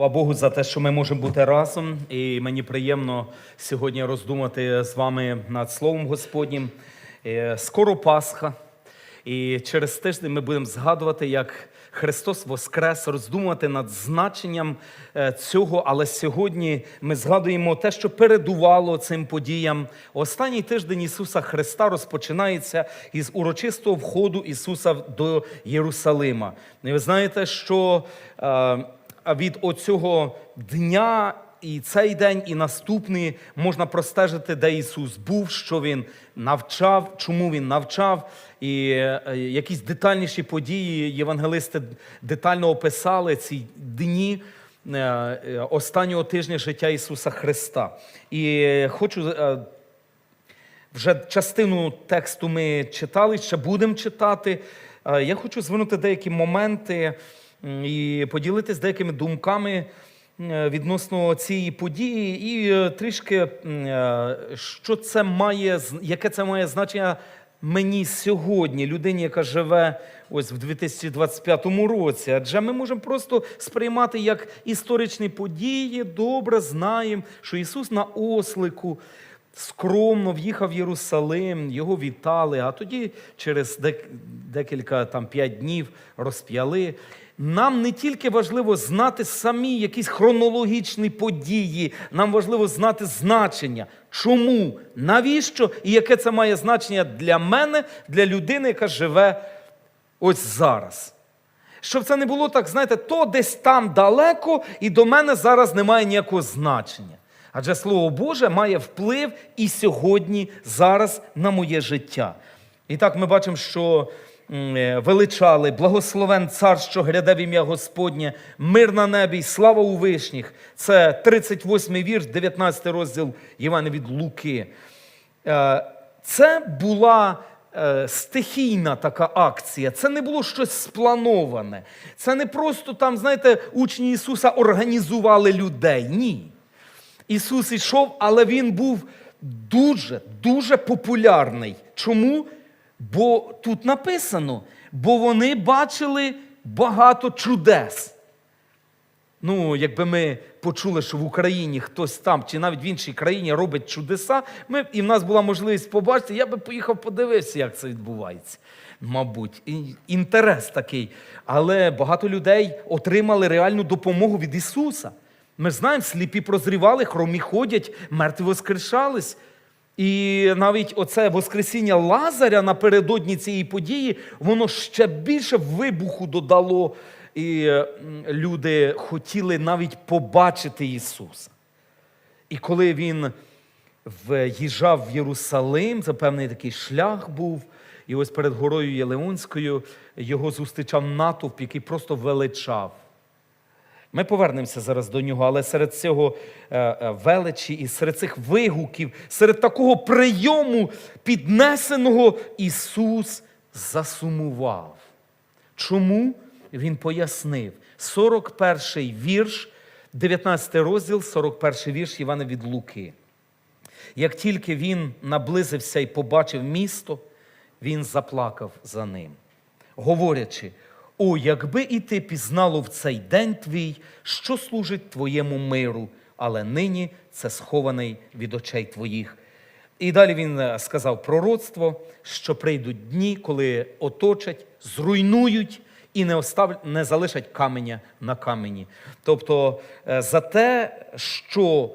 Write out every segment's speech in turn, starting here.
Слава Богу за те, що ми можемо бути разом, і мені приємно сьогодні роздумати з вами над Словом Господнім. Е, Скоро Пасха, і через тиждень ми будемо згадувати, як Христос Воскрес, роздумувати над значенням е, цього. Але сьогодні ми згадуємо те, що передувало цим подіям. Останній тиждень Ісуса Христа розпочинається із урочистого входу Ісуса до Єрусалима. І ви знаєте, що е, від оцього дня і цей день, і наступний можна простежити, де Ісус був, що Він навчав, чому Він навчав. І е, якісь детальніші події євангелисти детально описали ці дні е, е, останнього тижня життя Ісуса Христа. І хочу вже частину тексту ми читали, ще будемо читати. Я хочу звернути деякі моменти і поділитися деякими думками відносно цієї події, і е, трішки е, що це має, яке це має значення мені сьогодні, людині, яка живе ось в 2025 році. Адже ми можемо просто сприймати як історичні події, добре знаємо, що Ісус на ослику скромно в'їхав в Єрусалим, його вітали, а тоді через дек- декілька там п'ять днів розп'яли. Нам не тільки важливо знати самі якісь хронологічні події, нам важливо знати значення. Чому, навіщо і яке це має значення для мене, для людини, яка живе ось зараз. Щоб це не було так, знаєте, то десь там далеко, і до мене зараз немає ніякого значення. Адже Слово Боже має вплив і сьогодні, зараз на моє життя. І так ми бачимо, що величали, благословен цар, що гляде в ім'я Господнє, мир на небі, слава у вишніх. Це 38 вірш, 19 розділ Івана від Луки. Е, Це була е, стихійна така акція. Це не було щось сплановане. Це не просто там, знаєте, учні Ісуса організували людей. Ні. Ісус ішов, але Він був дуже, дуже популярний. Чому? Бо тут написано, бо вони бачили багато чудес. Ну, якби ми почули, що в Україні хтось там чи навіть в іншій країні робить чудеса, ми, і в нас була можливість побачити, я би поїхав подивився, як це відбувається. Мабуть, інтерес такий. Але багато людей отримали реальну допомогу від Ісуса. Ми знаємо, сліпі прозрівали, хромі ходять, мертві воскрешались. І навіть оце Воскресіння Лазаря напередодні цієї події, воно ще більше вибуху додало. І люди хотіли навіть побачити Ісуса. І коли він в'їжджав в Єрусалим, це певний такий шлях був, і ось перед горою Єлеонською його зустрічав натовп, який просто величав. Ми повернемося зараз до нього, але серед цього е, е, величі і серед цих вигуків, серед такого прийому піднесеного Ісус засумував. Чому? Він пояснив. 41 вірш, 19 розділ, 41 вірш Івана від Луки. Як тільки він наблизився і побачив місто, він заплакав за ним, говорячи: О, якби і ти пізнало в цей день твій, що служить твоєму миру, але нині це схований від очей твоїх. І далі він е, сказав пророцтво, що прийдуть дні, коли оточать, зруйнують і не, остав... не залишать каменя на камені. Тобто е, за те, що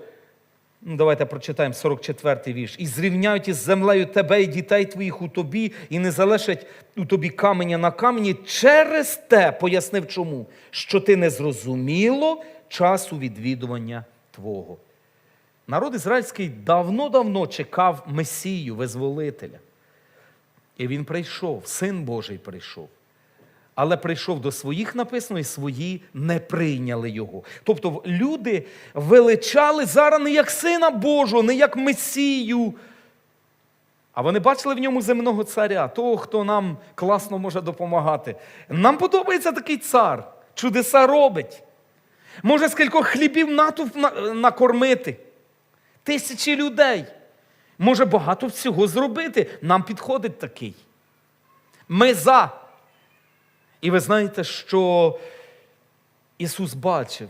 давайте прочитаємо 44-й вірш. І зрівняють із землею тебе і дітей твоїх у тобі, і не залишать у тобі каменя на камені через те, пояснив чому, що ти не зрозуміло часу відвідування твого. Народ ізраїльський давно-давно чекав Месію, визволителя. І він прийшов, син Божий прийшов. Але прийшов до своїх написано, і свої не прийняли його. Тобто люди величали зараз не як сина Божого, не як Месію. А вони бачили в ньому земного царя, того, хто нам класно може допомагати. Нам подобається такий цар, чудеса робить. Може, з кількох хлібів натовп накормити. Тисячі людей. Може багато всього зробити. Нам підходить такий. Ми за. І ви знаєте, що Ісус бачив,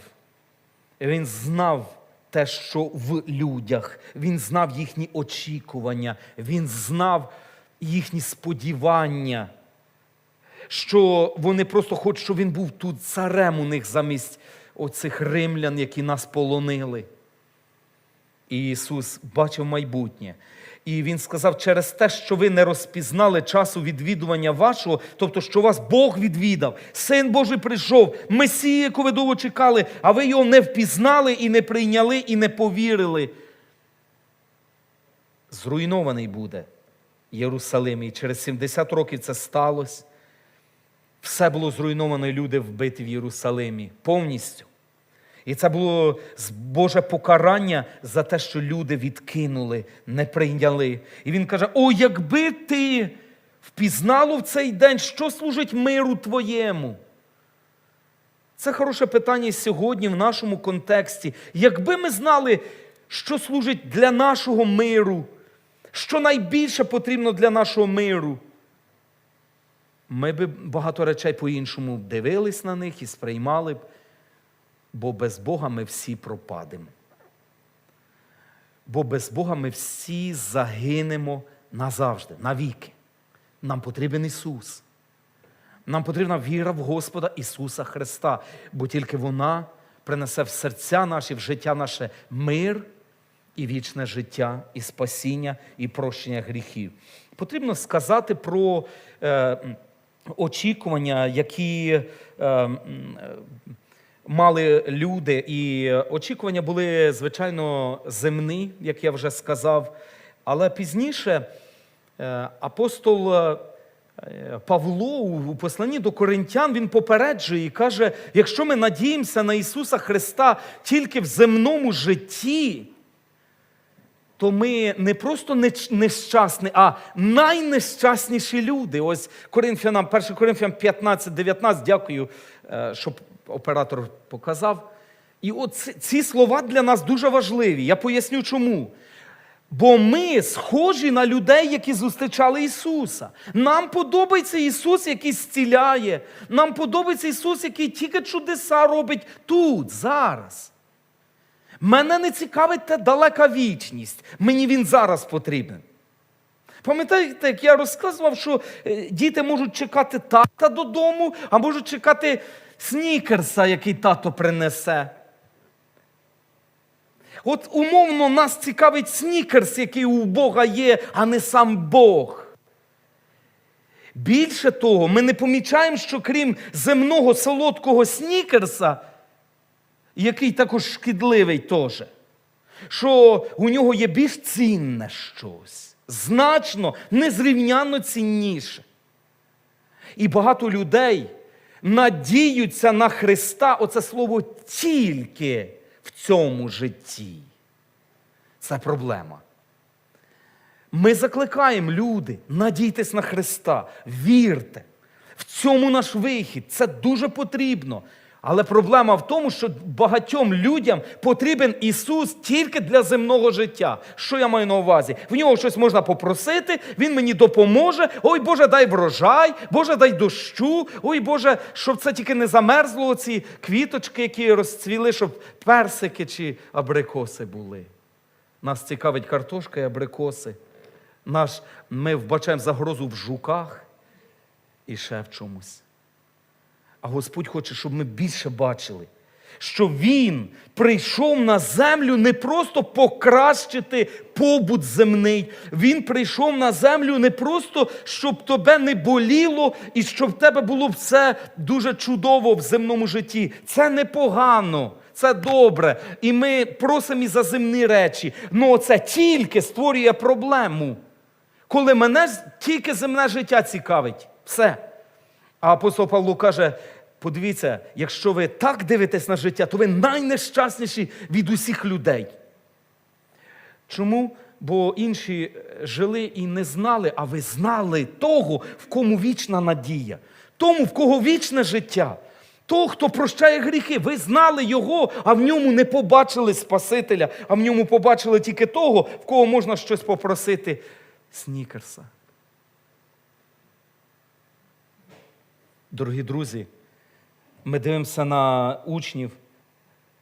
Він знав те, що в людях, він знав їхні очікування, він знав їхні сподівання, що вони просто хочуть, щоб він був тут царем у них замість оцих римлян, які нас полонили. І Ісус бачив майбутнє. І Він сказав, через те, що ви не розпізнали часу відвідування вашого, тобто, що вас Бог відвідав, Син Божий прийшов, Месія, яку ви довго чекали, а ви його не впізнали і не прийняли, і не повірили. Зруйнований буде Єрусалим. І через 70 років це сталося. Все було зруйновано, люди вбиті в Єрусалимі повністю. І це було Боже покарання за те, що люди відкинули, не прийняли. І він каже: О, якби ти впізнало в цей день, що служить миру твоєму. Це хороше питання сьогодні в нашому контексті. Якби ми знали, що служить для нашого миру, що найбільше потрібно для нашого миру, ми б багато речей по-іншому дивились на них і сприймали б бо без Бога ми всі пропадемо. Бо без Бога ми всі загинемо назавжди, навіки. Нам потрібен Ісус. Нам потрібна віра в Господа Ісуса Христа, бо тільки вона принесе в серця наші, в життя наше мир і вічне життя, і спасіння, і прощення гріхів. Потрібно сказати про е, очікування, які. Е, е, мали люди, і очікування були, звичайно, земні, як я вже сказав. Але пізніше е, апостол е, Павло у посланні до коринтян він попереджує і каже: якщо ми надіємося на Ісуса Христа тільки в земному житті, то ми не просто нещасні, а найнещасніші люди. Ось Коринфянам, 1 Коринфянам 15, 19, дякую, е, що оператор показав. І от ці- слова для нас дуже важливі. Я поясню чому. Бо ми схожі на людей, які зустрічали Ісуса. Нам подобається Ісус, який зціляє. Нам подобається Ісус, який тільки чудеса робить тут, зараз. Мене не цікавить та далека вічність. Мені він зараз потрібен. Пам'ятаєте, як я розказував, що е, діти можуть чекати тата додому, а можуть чекати снікерса, який тато принесе. От умовно нас цікавить снікерс, який у Бога є, а не сам Бог. Більше того, ми не помічаємо, що крім земного солодкого снікерса, який також шкідливий теж, що у нього є більш цінне щось, значно, незрівнянно цінніше. І багато людей надіються на Христа, оце слово тільки в цьому житті. Це проблема. Ми закликаємо люди, надійтесь на Христа, вірте. В цьому наш вихід. Це дуже потрібно. Але проблема в тому, що багатьом людям потрібен Ісус тільки для земного життя. Що я маю на увазі? В нього щось можна попросити, Він мені допоможе. Ой Боже, дай врожай, Боже, дай дощу. Ой Боже, щоб це тільки не замерзло, ці квіточки, які розцвіли, щоб персики чи абрикоси були. Нас цікавить картошка і абрикоси. Наш, ми вбачаємо загрозу в жуках і ще в чомусь. А Господь хоче, щоб ми більше бачили, що Він прийшов на землю не просто покращити побут земний. Він прийшов на землю не просто, щоб тебе не боліло і щоб в тебе було все дуже чудово в земному житті. Це непогано. Це добре. І ми просимо і за земні речі. Ну це тільки створює проблему. Коли мене тільки земне життя цікавить. Все. А апостол Павло каже: подивіться, якщо ви так дивитесь на життя, то ви найнещасніші від усіх людей. Чому? Бо інші жили і не знали, а ви знали того, в кому вічна надія, тому, в кого вічне життя. Того, хто прощає гріхи, ви знали його, а в ньому не побачили Спасителя, а в ньому побачили тільки того, в кого можна щось попросити снікерса. Дорогі друзі, ми дивимося на учнів,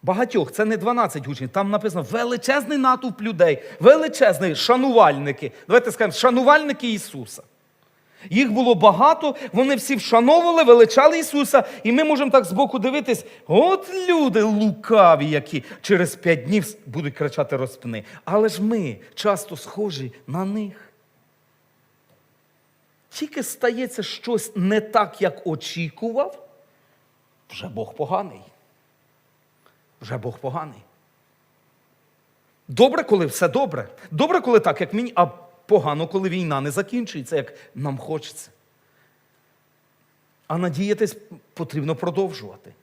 Багатьох, це не 12 учнів, там написано величезний натовп людей, величезний шанувальники. Давайте скажемо, шанувальники Ісуса. Їх було багато, вони всі вшановували, величали Ісуса, і ми можемо так збоку дивитись: от люди лукаві, які через п'ять днів будуть кричати розпни. Але ж ми часто схожі на них. Тільки стається щось не так, як очікував, вже Бог поганий. Вже Бог поганий. Добре, коли все добре. Добре, коли так, як мені, а погано, коли війна не закінчується, як нам хочеться. А надіятись потрібно продовжувати.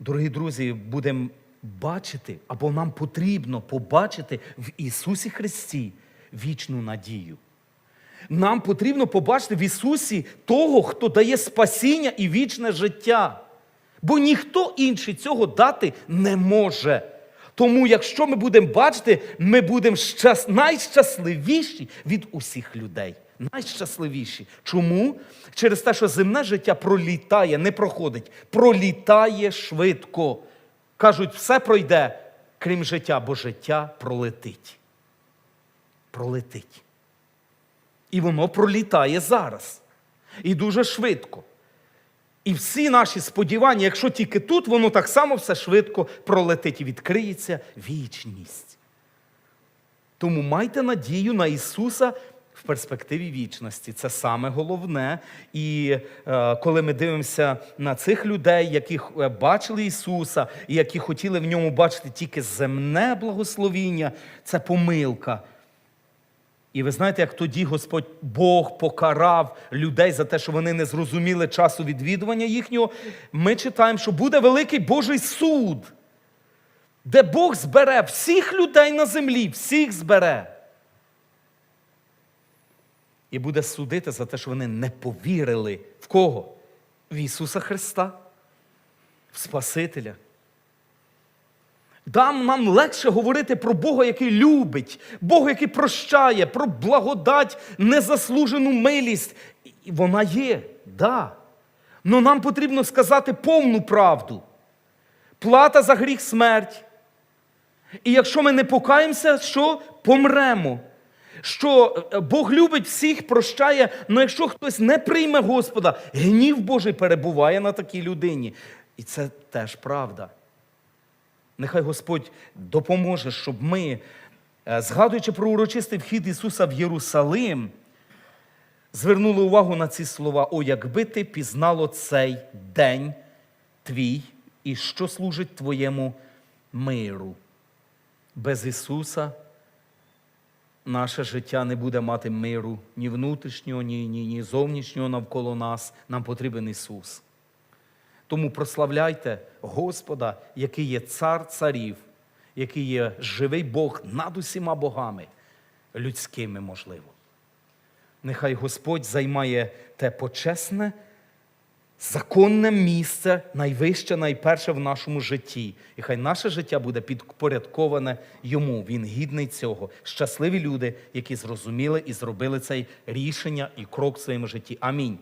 Дорогі друзі, будемо бачити, або нам потрібно побачити в Ісусі Христі вічну надію. Нам потрібно побачити в Ісусі того, хто дає спасіння і вічне життя. Бо ніхто інший цього дати не може. Тому, якщо ми будемо бачити, ми будемо щас... найщасливіші від усіх людей. Найщасливіші. Чому? Через те, що земне життя пролітає, не проходить, пролітає швидко. Кажуть, все пройде, крім життя, бо життя пролетить. Пролетить. І воно пролітає зараз. І дуже швидко. І всі наші сподівання, якщо тільки тут, воно так само все швидко пролетить і відкриється вічність. Тому майте надію на Ісуса в перспективі вічності. Це саме головне. І е, коли ми дивимося на цих людей, які е, бачили Ісуса, і які хотіли в ньому бачити тільки земне благословіння, це помилка. І ви знаєте, як тоді Господь Бог покарав людей за те, що вони не зрозуміли часу відвідування їхнього. Ми читаємо, що буде великий Божий суд, де Бог збере всіх людей на землі, всіх збере. І буде судити за те, що вони не повірили в кого? В Ісуса Христа, в Спасителя. Там нам легше говорити про Бога, який любить, Бога, який прощає, про благодать, незаслужену милість. І вона є, да. Но нам потрібно сказати повну правду. Плата за гріх смерть. І якщо ми не покаємося, що помремо. Що е, Бог любить всіх, прощає, але якщо хтось не прийме Господа, гнів Божий перебуває на такій людині. І це теж правда. Нехай Господь допоможе, щоб ми, е, згадуючи про урочистий вхід Ісуса в Єрусалим, звернули увагу на ці слова: О, якби ти пізнало цей день твій і що служить твоєму миру. Без Ісуса наше життя не буде мати миру ні внутрішнього, ні, ні, ні зовнішнього навколо нас. Нам потрібен Ісус. Тому прославляйте Господа, який є цар царів, який є живий Бог над усіма богами, людськими, можливо. Нехай Господь займає те почесне, законне місце, найвище, найперше в нашому житті. І хай наше життя буде підпорядковане йому. Він гідний цього. Щасливі люди, які зрозуміли і зробили це рішення і крок в своєму житті. Амінь.